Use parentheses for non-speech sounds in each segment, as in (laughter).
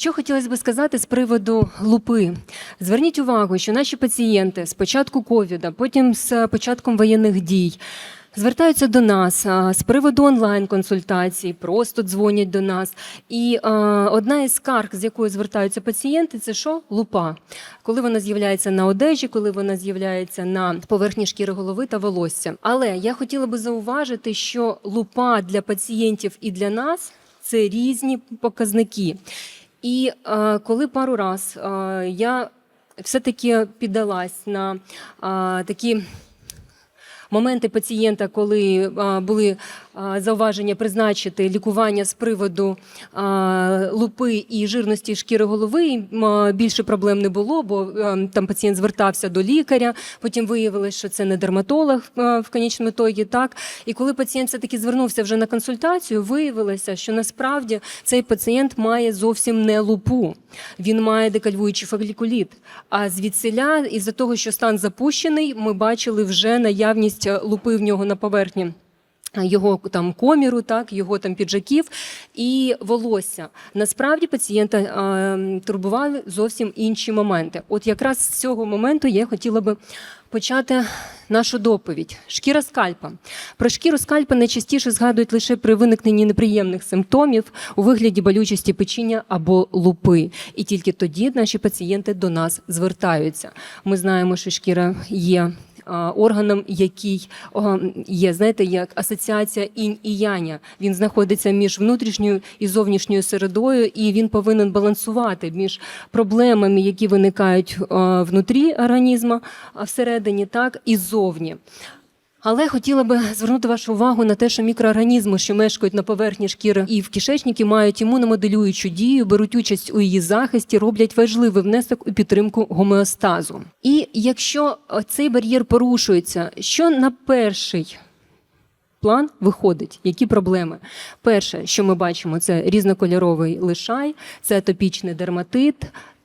Що хотілося би сказати з приводу лупи? Зверніть увагу, що наші пацієнти з початку ковіда, потім з початком воєнних дій. Звертаються до нас з приводу онлайн-консультацій, просто дзвонять до нас. І а, одна із скарг, з якою звертаються пацієнти, це що? Лупа. Коли вона з'являється на одежі, коли вона з'являється на поверхні шкіри голови та волосся. Але я хотіла би зауважити, що лупа для пацієнтів і для нас це різні показники. І е, коли пару раз е, я все-таки піддалась на е, такі моменти пацієнта, коли е, були зауваження призначити лікування з приводу лупи і жирності шкіри голови, більше проблем не було, бо там пацієнт звертався до лікаря. Потім виявилось, що це не дерматолог в конечному ітогі, Так і коли пацієнт все таки звернувся вже на консультацію, виявилося, що насправді цей пацієнт має зовсім не лупу. Він має декальвуючий фолікуліт. А звідсиля, із-за того, що стан запущений, ми бачили вже наявність лупи в нього на поверхні. Його там коміру, так його там піджаків і волосся. Насправді пацієнта е, турбували зовсім інші моменти. От якраз з цього моменту я хотіла би почати нашу доповідь. Шкіра скальпа. Про шкіру скальпа найчастіше згадують лише при виникненні неприємних симптомів у вигляді болючості печіння або лупи. І тільки тоді наші пацієнти до нас звертаються. Ми знаємо, що шкіра є органом, який є, знаєте, як асоціація інь і яня. Він знаходиться між внутрішньою і зовнішньою середою, і він повинен балансувати між проблемами, які виникають внутрі організму, всередині, так і ззовні. Але хотіла би звернути вашу увагу на те, що мікроорганізми, що мешкають на поверхні шкіри і в кишечнику, мають імуномоделюючу дію, беруть участь у її захисті, роблять важливий внесок у підтримку гомеостазу. І якщо цей бар'єр порушується, що на перший план виходить, які проблеми? Перше, що ми бачимо, це різнокольоровий лишай, це атопічний дерматит.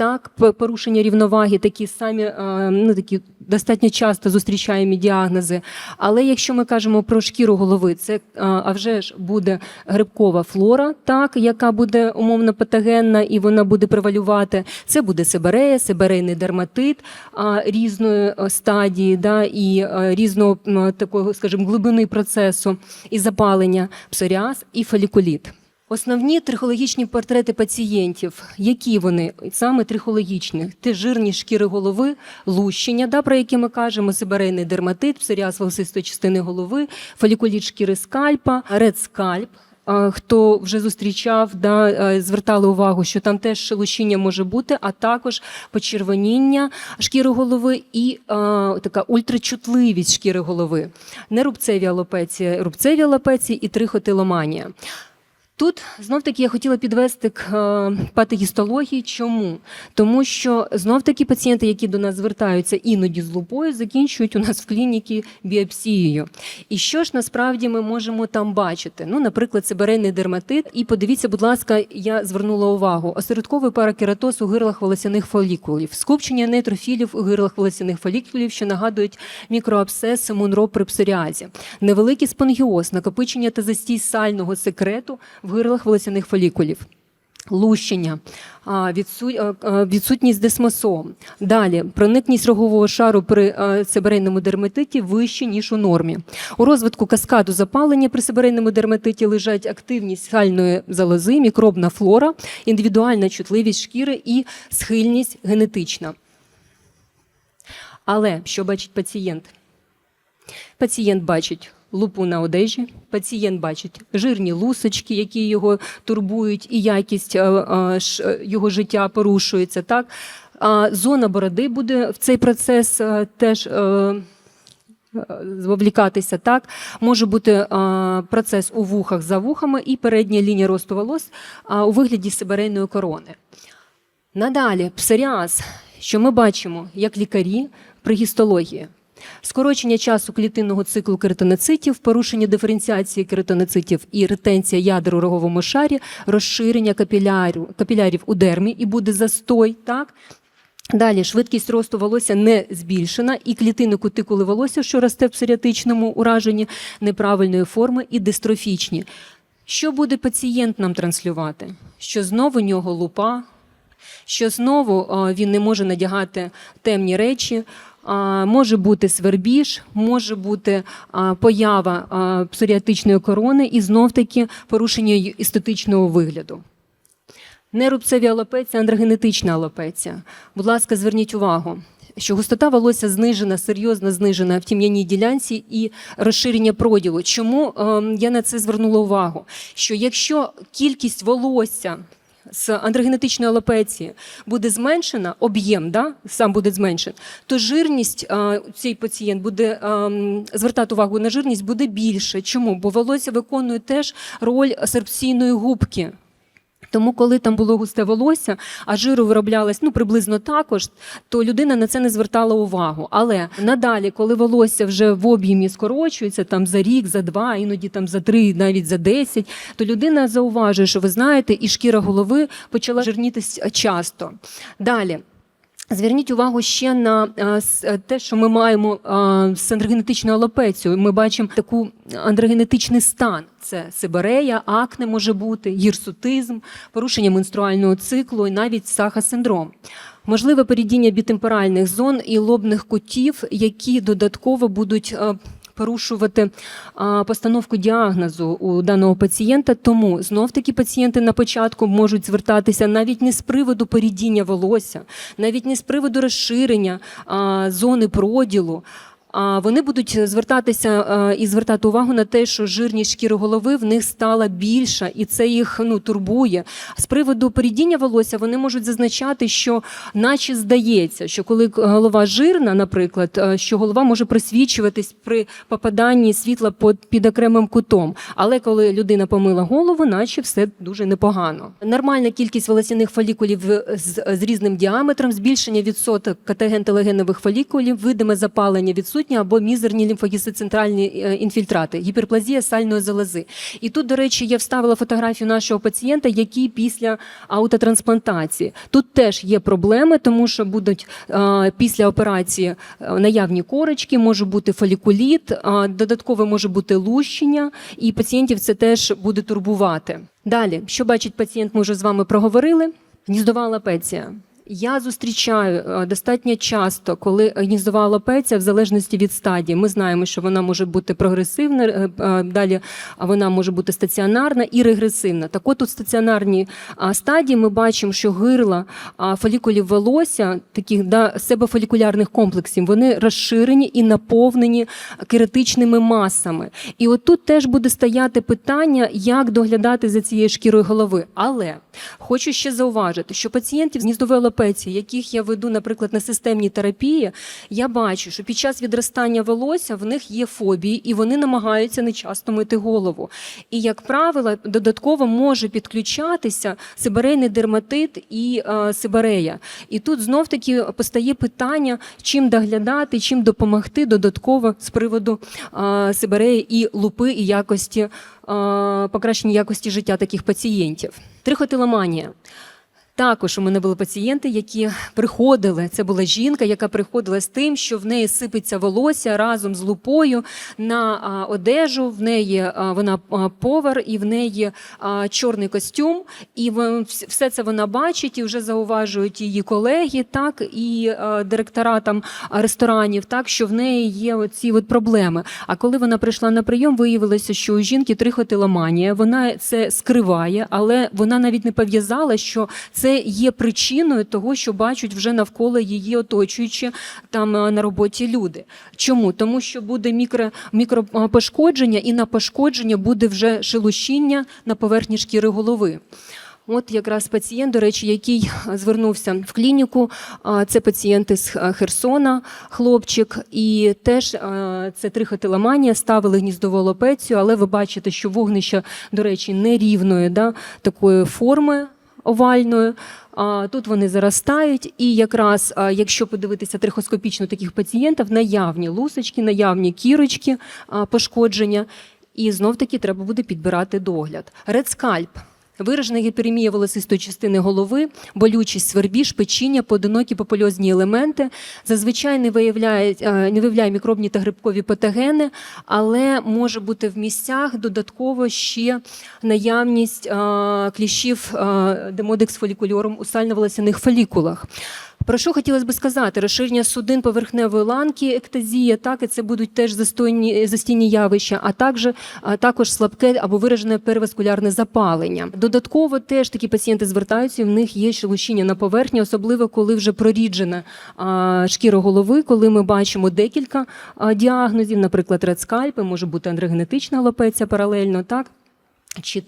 Так, порушення рівноваги, такі самі е, ну такі достатньо часто зустрічаємо діагнози. Але якщо ми кажемо про шкіру голови, це е, а вже ж буде грибкова флора, так яка буде умовно патогенна і вона буде превалювати. Це буде сибирея, сибирейний дерматит різної е, стадії, да, і різного такого, скажімо, глибини процесу і запалення, псоріаз і фолікуліт. Основні трихологічні портрети пацієнтів, які вони саме трихологічні, те жирні шкіри голови, лущення, да, про які ми кажемо, сибирейний дерматит, псоріаз волосистої частини голови, фолікуліт шкіри скальпа, редскальп. А, Хто вже зустрічав, да, е, звертали увагу, що там теж лущення може бути, а також почервоніння шкіри голови і а, така ультрачутливість шкіри голови, не рубцеві алопеції, рубцеві алопеції і трихотиломанія. Тут знов таки я хотіла підвести к е, патогістології. Чому? Тому що знов таки пацієнти, які до нас звертаються іноді з лупою, закінчують у нас в клініці біопсією. І що ж насправді ми можемо там бачити? Ну, наприклад, сибирейний дерматит. І подивіться, будь ласка, я звернула увагу: осередковий паракератоз у гирлах волосяних фолікулів, скупчення нейтрофілів у гирлах волосяних фолікулів, що нагадують мікроабсцес мунро при псоріазі, невеликий спонгіоз, накопичення та застій сального секрету гирлах волосяних фолікулів. Лущення, відсутність десмосом. Далі проникність рогового шару при сибирейному дерматиті вище, ніж у нормі. У розвитку каскаду запалення при сибирейному дерматиті лежать активність сальної залози, мікробна флора, індивідуальна чутливість шкіри і схильність генетична. Але що бачить пацієнт? Пацієнт бачить лупу на одежі, пацієнт бачить жирні лусочки, які його турбують, і якість е, е, е, його життя порушується. Так? А зона бороди буде в цей процес теж. е, так може бути е, процес у вухах за вухами і передня лінія росту волос е, у вигляді сибирейної корони. Надалі, псоріаз, що ми бачимо як лікарі при гістології. Скорочення часу клітинного циклу кератиноцитів, порушення диференціації кератиноцитів і ретенція ядер у роговому шарі, розширення капілярів, капілярів у дермі і буде застой. Так? Далі швидкість росту волосся не збільшена, і клітини кутикули волосся, що росте в псоріатичному ураженні неправильної форми і дистрофічні. Що буде пацієнт нам транслювати? Що знову у нього лупа, що знову він не може надягати темні речі. Може бути свербіж, може бути поява псоріатичної корони і знов таки порушення естетичного вигляду. Нерубцеві алопеція, андрогенетична алопеція. Будь ласка, зверніть увагу, що густота волосся знижена, серйозно знижена в тім'яній ділянці і розширення проділу. Чому ем, я на це звернула увагу? Що якщо кількість волосся з андрогенетичної алопеції буде зменшена, об'єм да, сам буде зменшен, то жирність е, цей пацієнт буде звертати увагу на жирність буде більше. Чому? Бо волосся виконує теж роль серпційної губки. Тому, коли там було густе волосся, а жиру вироблялось ну приблизно також, то людина на це не звертала увагу. Але надалі, коли волосся вже в об'ємі скорочується, там за рік, за два, іноді там за три, навіть за десять, то людина зауважує, що ви знаєте, і шкіра голови почала жирнітися часто. Далі. Зверніть увагу ще на е, е, те, що ми маємо е, з андрогенетичною алопецією. Ми бачимо таку андрогенетичний стан. Це сибарея, акне може бути, гірсутизм, порушення менструального циклу і навіть саха-синдром. Можливе передіння бітемперальних зон і лобних кутів, які додатково будуть порушувати постановку діагнозу у даного пацієнта. Тому знов таки пацієнти на початку можуть звертатися навіть не з приводу порідіння волосся, навіть не з приводу розширення зони проділу. А вони будуть звертатися е, і звертати увагу на те, що жирність шкіри голови в них стала більша, і це їх ну турбує. З приводу порідіння волосся вони можуть зазначати, що, наче здається, що коли голова жирна, наприклад, е, що голова може просвічуватись при попаданні світла під, окремим кутом. Але коли людина помила голову, наче все дуже непогано. Нормальна кількість волосяних фолікулів з, з різним діаметром, збільшення відсоток категен-телегенових фолікулів, видиме запалення відсутнє або мізерні лімфогістоцентральні е, інфільтрати, гіперплазія сальної залози. І тут, до речі, я вставила фотографію нашого пацієнта, який після аутотрансплантації. Тут теж є проблеми, тому що будуть е, після операції е, наявні корочки, може бути фолікуліт, додатково може бути лущення, і пацієнтів це теж буде турбувати. Далі, що бачить пацієнт, ми вже з вами проговорили. Гніздова алопеція. Я зустрічаю е, достатньо часто, коли гніздова алопеція, в залежності від стадії, ми знаємо, що вона може бути прогресивна, е, е, далі вона може бути стаціонарна і регресивна. Так от у стаціонарній стадії ми бачимо, що гирла фолікулів волосся, таких да, себофолікулярних комплексів, вони розширені і наповнені кератичними масами. І от тут теж буде стояти питання, як доглядати за цією шкірою голови. Але хочу ще зауважити, що пацієнтів з гніздової алопеції, яких я веду, наприклад, на системній терапії, я бачу, що під час відростання волосся в них є фобії, і вони намагаються нечасто мити голову. І, як правило, додатково може підключатися сибирейний дерматит і е, сибирея. І тут знов таки постає питання, чим доглядати, чим допомогти додатково з приводу е, сибиреї і лупи, і якості, е, покращення якості життя таких пацієнтів. Трихотиломанія. Також у мене були пацієнти, які приходили. Це була жінка, яка приходила з тим, що в неї сипеться волосся разом з лупою на одежу. В неї вона повар, і в неї чорний костюм. І все це вона бачить і вже зауважують її колеги, так і директора там ресторанів, так що в неї є оці от проблеми. А коли вона прийшла на прийом, виявилося, що у жінки трихотиломанія. Вона це скриває, але вона навіть не пов'язала, що це є причиною того, що бачать вже навколо її оточуючі там е, на роботі люди. Чому? Тому що буде мікро, мікропошкодження, і на пошкодження буде вже шелушіння на поверхні шкіри голови. От якраз пацієнт, до речі, який звернувся в клініку, це пацієнти з е, Херсона, хлопчик, і теж е, це трихотиломанія, ставили гніздову алопецію, але ви бачите, що вогнище, до речі, нерівної, да, такої форми овальної. А, Тут вони заростають, і якраз якщо подивитися трихоскопічно таких пацієнтів, наявні лусочки, наявні кірочки, пошкодження, і знов таки треба буде підбирати догляд. Редскальп. Виражена гіперемія волосистої частини голови, болючість свербіж, печіння, поодинокі попульозні елементи. Зазвичай не виявляє, е, не виявляє мікробні та грибкові патогени, але може бути в місцях додатково ще наявність е, кліщів е, демодекс фолікульорум у сально-волосяних фолікулах. Про що хотілося б сказати? Розширення судин поверхневої ланки, ектазія, так, і це будуть теж застойні, застійні явища, а також, а також слабке або виражене переваскулярне запалення. Додатково теж такі пацієнти звертаються, і в них є шелушіння на поверхні, особливо коли вже проріджена а, шкіра голови, коли ми бачимо декілька а, діагнозів, наприклад, редскальпи, може бути андрогенетична алопеція паралельно, так. Чи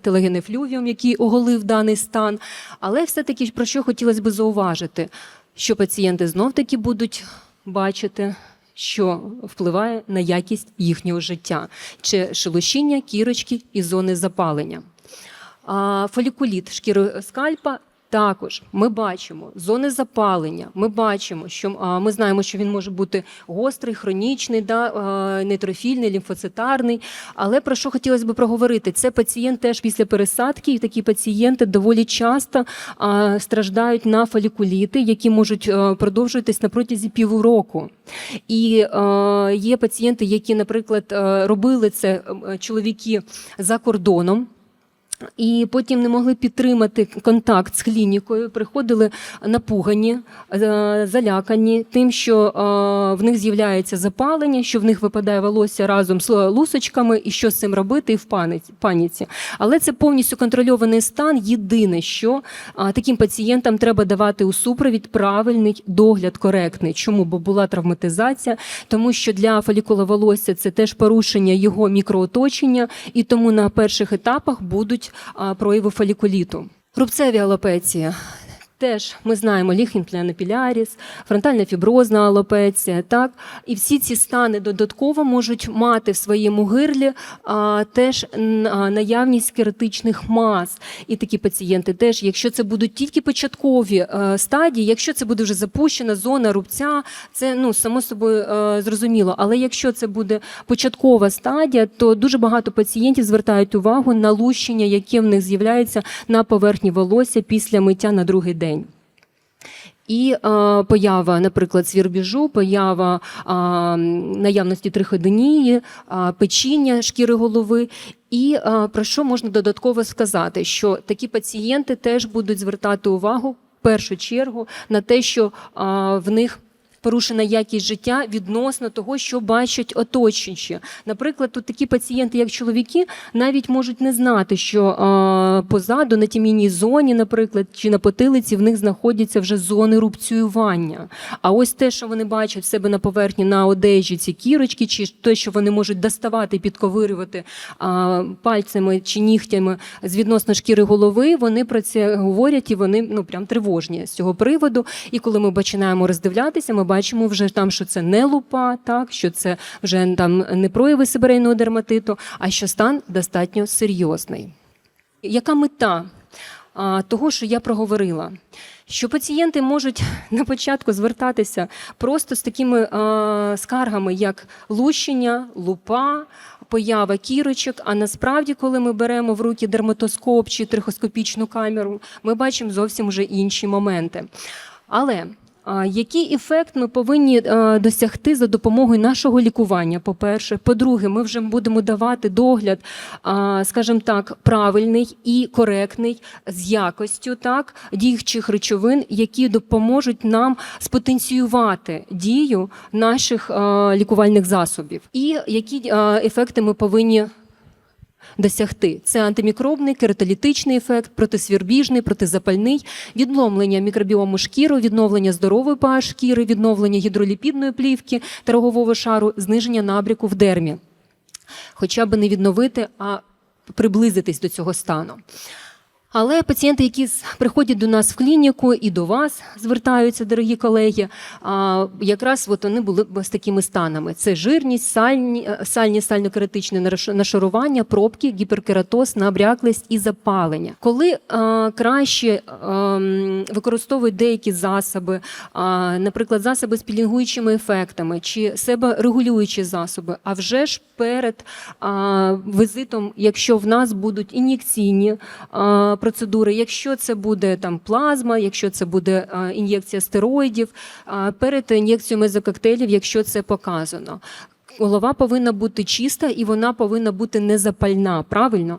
телегенефлювіум, який оголив даний стан. Але все-таки про що хотілося б зауважити, що пацієнти знов-таки будуть бачити, що впливає на якість їхнього життя, чи шелушіння, кірочки і зони запалення. Фолікуліт шкіри скальпа. Також ми бачимо зони запалення. Ми бачимо, що ми знаємо, що він може бути гострий, хронічний, да, нейтрофільний, лімфоцитарний. Але про що хотілося б проговорити? Це пацієнт теж після пересадки, і такі пацієнти доволі часто страждають на фолікуліти, які можуть продовжуватись на протязі півроку. І є пацієнти, які, наприклад, робили це чоловіки за кордоном. І потім не могли підтримати контакт з клінікою, приходили напугані, е, залякані тим, що е, в них з'являється запалення, що в них випадає волосся разом з лусочками, і що з цим робити, і в паніці. Але це повністю контрольований стан. Єдине, що е, таким пацієнтам треба давати у супровід правильний догляд коректний. Чому? Бо була травматизація, тому що для фолікула волосся це теж порушення його мікрооточення, і тому на перших етапах будуть прояви фолікуліту. Рубцеві алопеції. Теж ми знаємо ліхінплянопіляріс, фронтальна фіброзна алопеція, так і всі ці стани додатково можуть мати в своєму гирлі а, теж наявність кератичних мас. І такі пацієнти теж, якщо це будуть тільки початкові е, стадії, якщо це буде вже запущена зона рубця, це ну само собою е, зрозуміло. Але якщо це буде початкова стадія, то дуже багато пацієнтів звертають увагу на лущення, яке в них з'являється на поверхні волосся після миття на другий день. І е, поява, наприклад, свірбіжу, поява е, наявності триходинії, е, печіння шкіри голови. І е, про що можна додатково сказати? Що такі пацієнти теж будуть звертати увагу в першу чергу на те, що е, в них порушена якість життя відносно того, що бачать оточуючі. Наприклад, тут такі пацієнти, як чоловіки, навіть можуть не знати, що а, позаду на тімійній зоні, наприклад, чи на потилиці в них знаходяться вже зони рубцювання. А ось те, що вони бачать в себе на поверхні на одежі, ці кірочки, чи те, що вони можуть доставати, підковирювати а, пальцями чи нігтями з відносно шкіри голови, вони про це говорять і вони ну прям тривожні з цього приводу. І коли ми починаємо роздивлятися, ми бачимо вже там, що це не лупа, так що це вже там не прояви сибирейного дерматиту, а що стан достатньо серйозний. Яка мета того, що я проговорила? Що пацієнти можуть (laughs) на початку звертатися просто з такими а, скаргами, як лущення, лупа, поява кірочок. А насправді, коли ми беремо в руки дерматоскоп чи трихоскопічну камеру, ми бачимо зовсім вже інші моменти. Але який ефект ми повинні е, досягти за допомогою нашого лікування? По-перше, по-друге, ми вже будемо давати догляд, скажімо так, правильний і коректний з якостю так діючих речовин, які допоможуть нам спотенціювати дію наших е, лікувальних засобів, і які е, ефекти ми повинні досягти. Це антимікробний, кератолітичний ефект, протисвірбіжний, протизапальний, відновлення мікробіому шкіру, відновлення здорової pH шкіри, відновлення гідроліпідної плівки та рогового шару, зниження набріку в дермі. Хоча б не відновити, а приблизитись до цього стану. Але пацієнти, які приходять до нас в клініку і до вас звертаються, дорогі колеги, якраз от вони були з такими станами: це жирність, сальні, е, сальні сально-кератичне нашарування, пробки, гіперкератоз, набряклість і запалення. Коли а, краще ем, використовують деякі засоби, а, наприклад, засоби з пілінгуючими ефектами чи себорегулюючі засоби, а вже ж перед а, візитом, якщо в нас будуть ін'єкційні а, процедури, якщо це буде там плазма, якщо це буде ін'єкція стероїдів, а, перед ін'єкцією мезококтейлів, якщо це показано. Голова повинна бути чиста і вона повинна бути незапальна, правильно?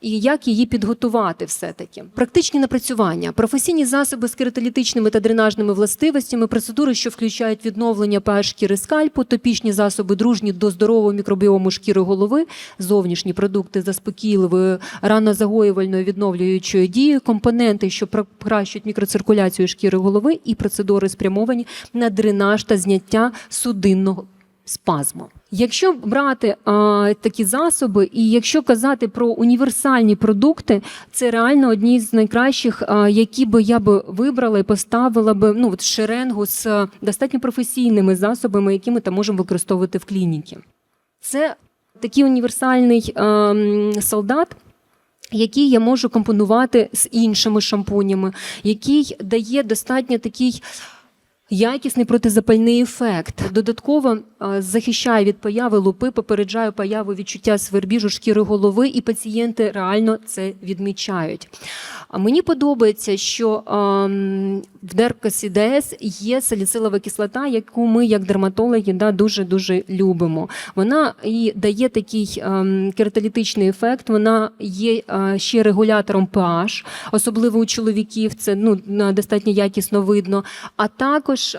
І як її підготувати все-таки? Практичні напрацювання, професійні засоби з кератолітичними та дренажними властивостями, процедури, що включають відновлення pH шкіри скальпу, топічні засоби дружні до здорового мікробіому шкіри голови, зовнішні продукти заспокійливою, раннозагоювальною відновлюючою дією, компоненти, що покращують мікроциркуляцію шкіри голови, і процедури спрямовані на дренаж та зняття судинного спазму. Якщо брати а, такі засоби, і якщо казати про універсальні продукти, це реально одні з найкращих, а, які би я би вибрала і поставила би ну от шеренгу з а, достатньо професійними засобами, які ми там можемо використовувати в клініці. Це такий універсальний ем, солдат. Який я можу компонувати з іншими шампунями, який дає достатньо такий якісний протизапальний ефект. Додатково е, захищає від появи лупи, попереджає появу відчуття свербіжу шкіри голови, і пацієнти реально це відмічають. А мені подобається, що ем, в ДС є саліцилова кислота, яку ми, як дерматологи, да, дуже дуже любимо. Вона і дає такий ем, кератолітичний ефект. Вона є е, ще регулятором pH, особливо у чоловіків. Це ну достатньо якісно видно. А також е,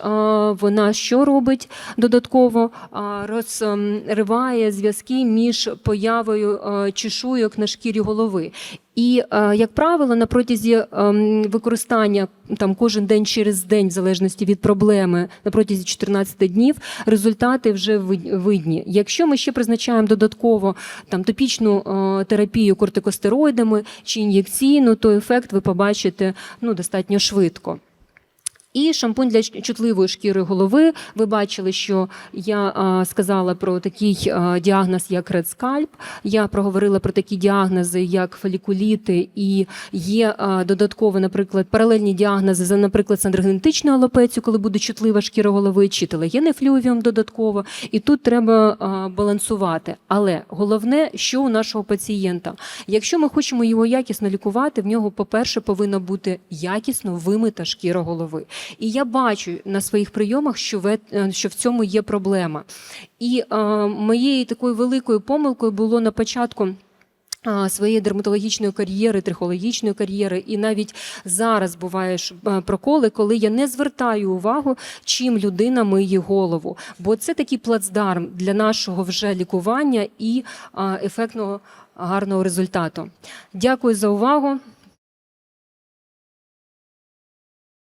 вона що робить додатково? А, Розриває зв'язки між появою е, чешуйок на шкірі голови. І, е, як правило, на протязі ем, використання там кожен день через день, в залежності від проблеми, на протязі 14 днів, результати вже вид- видні. Якщо ми ще призначаємо додатково там топічну е, терапію кортикостероїдами чи ін'єкційну, то ефект ви побачите ну достатньо швидко. І шампунь для чутливої шкіри голови. Ви бачили, що я сказала про такий діагноз, як Scalp. Я проговорила про такі діагнози, як фолікуліти, і є додатково, наприклад, паралельні діагнози за, наприклад, сандрогенетичну алопецію, коли буде чутлива шкіра голови, чи телегенний флювіум додатково. І тут треба балансувати. Але головне, що у нашого пацієнта, якщо ми хочемо його якісно лікувати, в нього, по-перше, повинна бути якісно вимита шкіра голови. І я бачу на своїх прийомах, що в, е, що в цьому є проблема. І е, моєю такою великою помилкою було на початку. Своєї дерматологічної кар'єри, трихологічної кар'єри, і навіть зараз буває е, проколи, коли я не звертаю увагу, чим людина миє голову. Бо це такий плацдарм для нашого вже лікування і ефектного гарного результату. Дякую за увагу.